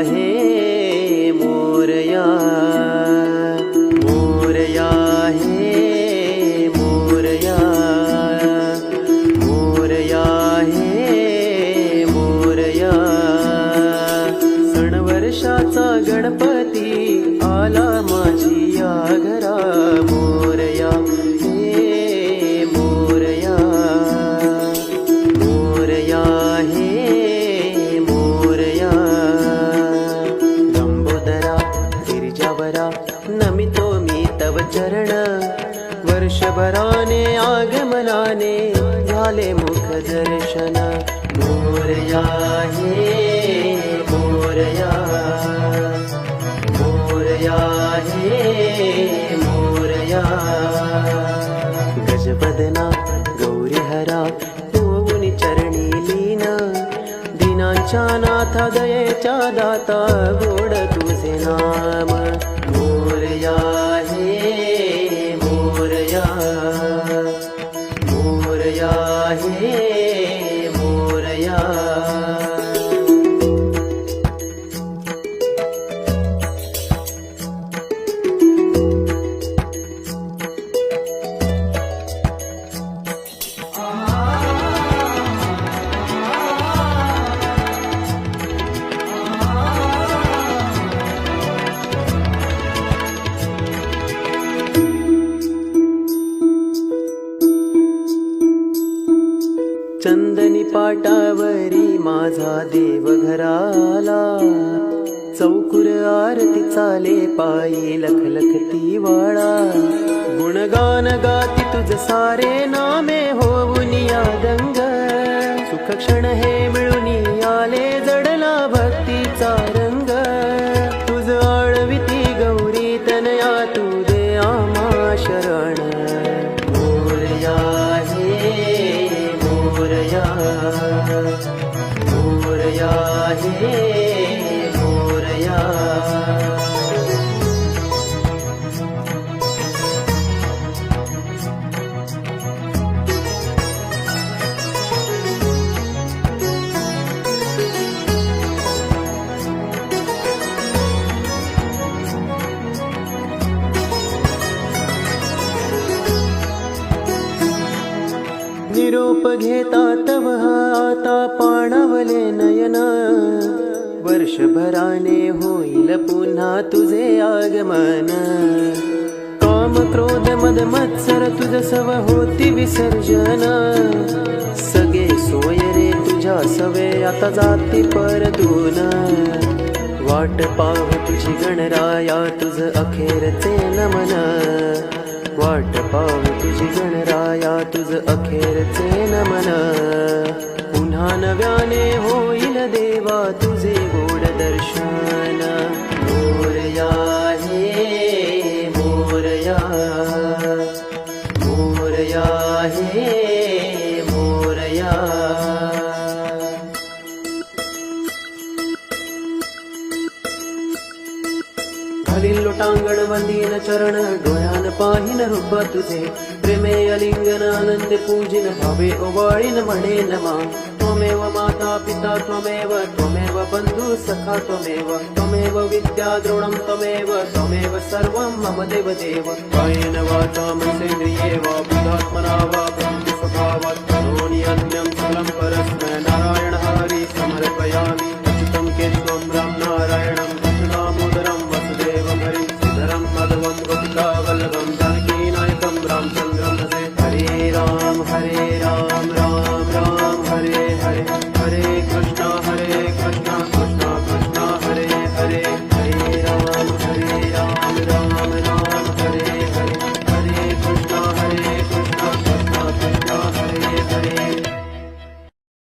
रहे वर्षभराने आगमनाने झाले मुख दर्शन. मोरया हे मोरया मोरया हे मोरया गजबदना गौरीहरा ओवुनी चरणी लीन. दिनांच्या नाथा दयेच्या दाता गोड तुझे नाम. मोरया हे चंदनी पाटावरी माझा देव घराला चौकुर आरती चाले पायी लखलखती वाळा गुणगान गाती तुझ सारे निरोप घेता तव आता पाणावले नयन. वर्षभराने होईल पुन्हा तुझे आगमन. काम क्रोध मद मत्सर तुझ सव होती विसर्जन. सगळे सोय रे तुझ्या सवे आता जाती परदून वाट पाव तुझी गणराया तुझ अखेरचे नमन. वाट पाव तुझी गणराया तुझ अखेरचे नमन. पुन्हा नव्याने होईल देवा तुझे गोड दर्शन. मोरया हे मोरया मोरया हे खालील लोटांगण वंदीन चरण डोळ्यान पाहिन रुब तुझे. प्रेमे अलिंगन आनंद पूजिन भावे ओवाळीन म्हणे नमा त्वमेव माता पिता त्वमेव त्वमेव बंधु सखा त्वमेव त्वमेव विद्या द्रोणं त्वमेव त्वमेव सर्वं मम देव देव कायेन वाचा मनसेन्द्रिये वा बुधात्मना वा प्रकृति स्वभावात् करोमि अन्यं सकलं परस्मै नारायण हरे